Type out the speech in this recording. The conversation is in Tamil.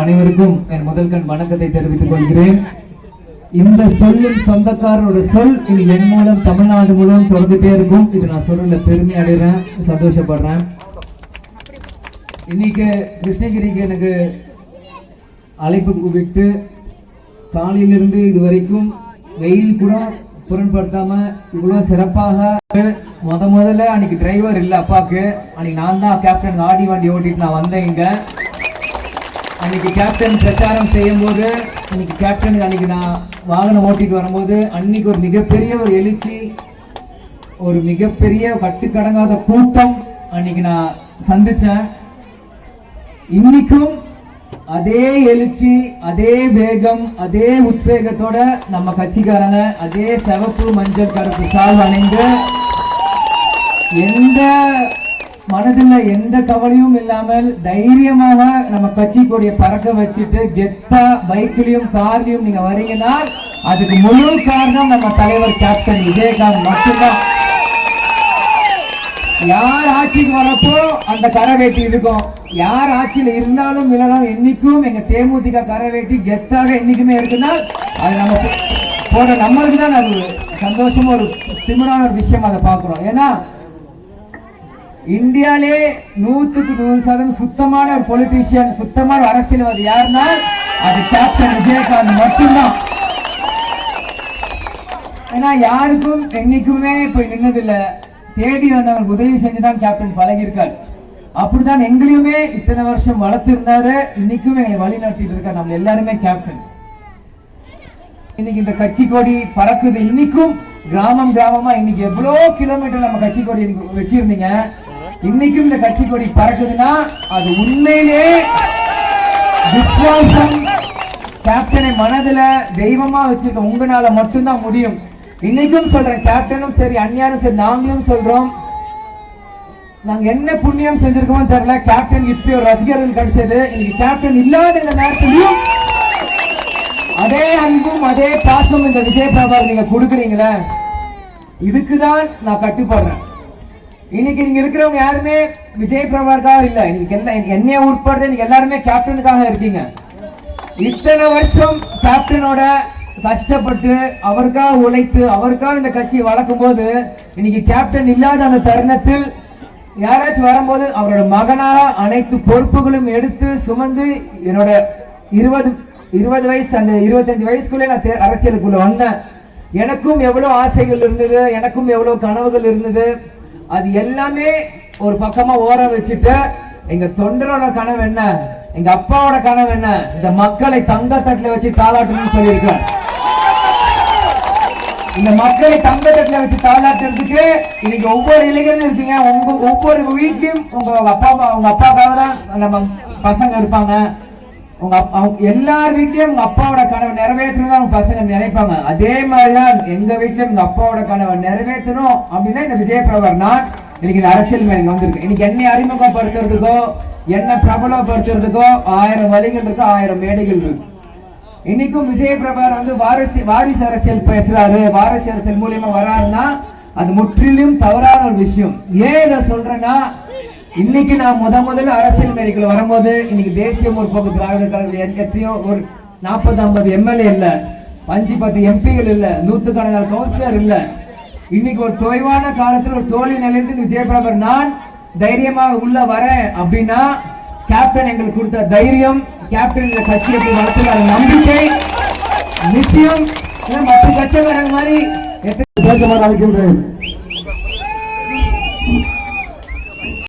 அனைவருக்கும் என் முதல் கண் வணக்கத்தை தெரிவித்துக் கொள்கிறேன். இந்த சொல்லின் சொந்தக்காரரோட சொல் இது என் மூலம் தமிழ்நாடு மூலம் தொடர்ந்துட்டே இருக்கும். இது நான் சொல்லல பெருமை அடைகிறேன் சந்தோஷப்படுறேன். இன்னைக்கு கிருஷ்ணகிரிக்கு எனக்கு அழைப்பு விட்டு காலையிலிருந்து இது வரைக்கும் வெயில் கூட புறன்படுத்தாம இவ்வளவு சிறப்பாக முத முதல்ல அன்னைக்கு டிரைவர் இல்லை அப்பாவுக்கு. அன்னைக்கு நான் தான் கேப்டன் ஆடி வண்டி ஓட்டிட்டு நான் வந்தேன் இங்கே. அன்னைக்கு கேப்டன் பிரச்சாரம் செய்யும் போது அன்னைக்கு கேப்டன் அன்னைக்கு நான் வாகனம் ஓட்டிட்டு வரும்போது அன்னைக்கு ஒரு மிகப்பெரிய ஒரு எழுச்சி ஒரு மிகப்பெரிய கட்டுக்கடங்காத கூட்டம் அன்னைக்கு நான் சந்திச்சேன். இன்னைக்கும் அதே எழுச்சி அதே வேகம் அதே உத்வேகத்தோட நம்ம கட்சிக்காரங்க அதே சிவப்பு மஞ்சள் கருப்பு சால் அணிந்து எந்த மனதில் எந்த கவலையும் இல்லாமல் தைரியமாக நம்ம கட்சி பறக்க வச்சுட்டு கெத்தா பைக்லயும் கார்லயும் நீங்க வரீங்கன்னா அதுக்கு முழு காரணம் நம்ம தலைவர் கேப்டன் விஜயகாந்த் மட்டும்தான். யார் ஆட்சிக்கு வரப்போ அந்த கரை வேட்டி இருக்கும் யார் ஆட்சியில இருந்தாலும் இல்லைனாலும் என்னைக்கும் எங்க தேமுதிக கரை வேட்டி கெத்தாக என்னைக்குமே இருக்குன்னா அது நம்ம போட நம்மளுக்கு தான் அது சந்தோஷமா ஒரு திமிரான ஒரு விஷயம் அதை பார்க்கிறோம். ஏன்னா இந்தியாலே நூத்துக்கு நூறு சதவீதம் சுத்தமான ஒரு பொலிட்டீஷியன் சுத்தமான அரசியல்வாதி யாருன்னா அது கேப்டன் விஜயகாந்த் மட்டும்தான். ஏன்னா யாருக்கும் என்னைக்குமே போய் நின்னதில்ல. தேடி வந்தவங்களுக்கு உதவி செஞ்சுதான் கேப்டன் பழகியிருக்காரு. அப்படிதான் எங்களையுமே இத்தனை வருஷம் வளர்த்திருந்தாரு. இன்னைக்கும் எங்களை வழி நடத்திட்டு இருக்கார். நம்ம எல்லாருமே கேப்டன் இன்னைக்கு இந்த கட்சி கொடி பறக்குது. இன்னைக்கும் கிராமம் கிராமமா இன்னைக்கு எவ்வளோ கிலோமீட்டர் நம்ம கட்சி கொடி வச்சிருந்தீங்க. இன்னைக்கும் இந்த கட்சி கொடி பறக்குதுன்னா அது உண்மையிலே விசுவாசம். கேப்டனை மனதுல தெய்வமா வச்சிருக்க உங்களால மட்டும்தான் முடியும். இன்னைக்கும் சொல்றேன் கேப்டனும் சரி அந்நியாரும் சரி நாங்களும் சொல்றோம். நாங்க என்ன புண்ணியம் செஞ்சிருக்கோமோ தெரியல. கேப்டன் இப்படி ஒரு ரசிகர்கள் கிடைச்சது. இன்னைக்கு கேப்டன் இல்லாத இந்த நேரத்திலையும் அதே அன்பும் அதே பாசமும் இந்த விஜய் பிரபாகர் நீங்க கொடுக்குறீங்களே. இதுக்குதான் நான் கட்டுப்படுறேன். இன்னைக்கு இங்க இருக்கிறவங்க யாருமே விஜய் பிரபாகருக்காக இல்ல. இன்னைக்கு எல்லாம் என்னைய உட்பட இன்னைக்கு எல்லாருமே கேப்டனுக்காக இருக்கீங்க. இத்தனை வருஷம் கேப்டனோட கஷ்டப்பட்டு அவருக்காக உழைத்து அவருக்காக இந்த கட்சியை வளர்க்கும் போது இன்னைக்கு கேப்டன் இல்லாத அந்த தருணத்தில் யாராச்சும் வரும்போது அவரோட மகனாக அனைத்து பொறுப்புகளும் எடுத்து சுமந்து என்னோட இருபது இருபது வயசு அந்த இருபத்தஞ்சு வயசுக்குள்ளே நான் தே- அரசியலுக்குள்ள வந்தேன். எனக்கும் எவ்வளோ ஆசைகள் இருந்தது எனக்கும் எவ்வளோ கனவுகள் இருந்தது அது எல்லாமே ஒரு பக்கமா ஓர வச்சுட்டு எங்க தொண்டரோட கனவு என்ன? எங்க அப்பாவோட கனவு என்ன? இந்த மக்களை தங்க தட்டுல வச்சு தாளாட்டணும்னு சொல்லியிருக்கேன் இந்த மக்களை தங்க தட்டுல வச்சு தாளாட்டுறதுக்கு இன்னைக்கு ஒவ்வொரு இளைஞரும் இருக்கீங்க. உங்க ஒவ்வொரு வீட்லயும் உங்க அப்பா அம்மா உங்க அப்பாக்காக தான் நம்ம பசங்க இருப்பாங்க. உங்க அவங்க எல்லார் வீட்லயும் உங்க அப்பாவோட கனவை நிறைவேற்றணும் அவங்க பசங்க நினைப்பாங்க. அதே மாதிரிதான் எங்க வீட்லயும் உங்க அப்பாவோட கனவை நிறைவேற்றணும் அப்படின்னா இந்த விஜய பிரபர் நான் இன்னைக்கு இந்த அரசியல் மேல வந்திருக்கு இன்னைக்கு என்னை அறிமுகப்படுத்துறதுக்கோ என்ன பிரபலப்படுத்துறதுக்கோ ஆயிரம் வழிகள் இருக்கு ஆயிரம் மேடைகள் இருக்கு. இன்னைக்கும் விஜய பிரபாகர் வந்து வாரிசு வாரிசு அரசியல் பேசுறாரு. வாரிசு அரசியல் மூலியமா வராருன்னா அது முற்றிலும் தவறான ஒரு விஷயம். ஏன் இதை சொல்றேன்னா இன்னைக்கு நான் முத முதல்ல அரசியல் மேடைக்குள்ள வரும்போது இன்னைக்கு தேசிய முற்போக்கு திராவிட கழகத்தில் எத்தனையோ ஒரு நாற்பது ஐம்பது எம்எல்ஏ இல்லை. அஞ்சு பத்து எம்பிகள் இல்ல. நூத்துக்கணக்கான கவுன்சிலர் இல்லை. இன்னைக்கு ஒரு தொய்வான காலத்தில் ஒரு தோழி நிலையத்தில் விஜயபிரபர் நான் தைரியமாக உள்ள வரேன் அப்படின்னா கேப்டன் எங்களுக்கு கொடுத்த தைரியம் கேப்டன் இந்த கட்சியை போய் வளர்த்துக்கார நம்பிக்கை நிச்சயம். ஏன்னா மற்ற கட்சிக்காரங்க மாதிரி எத்தனை பேச அழைக்கின்றேன்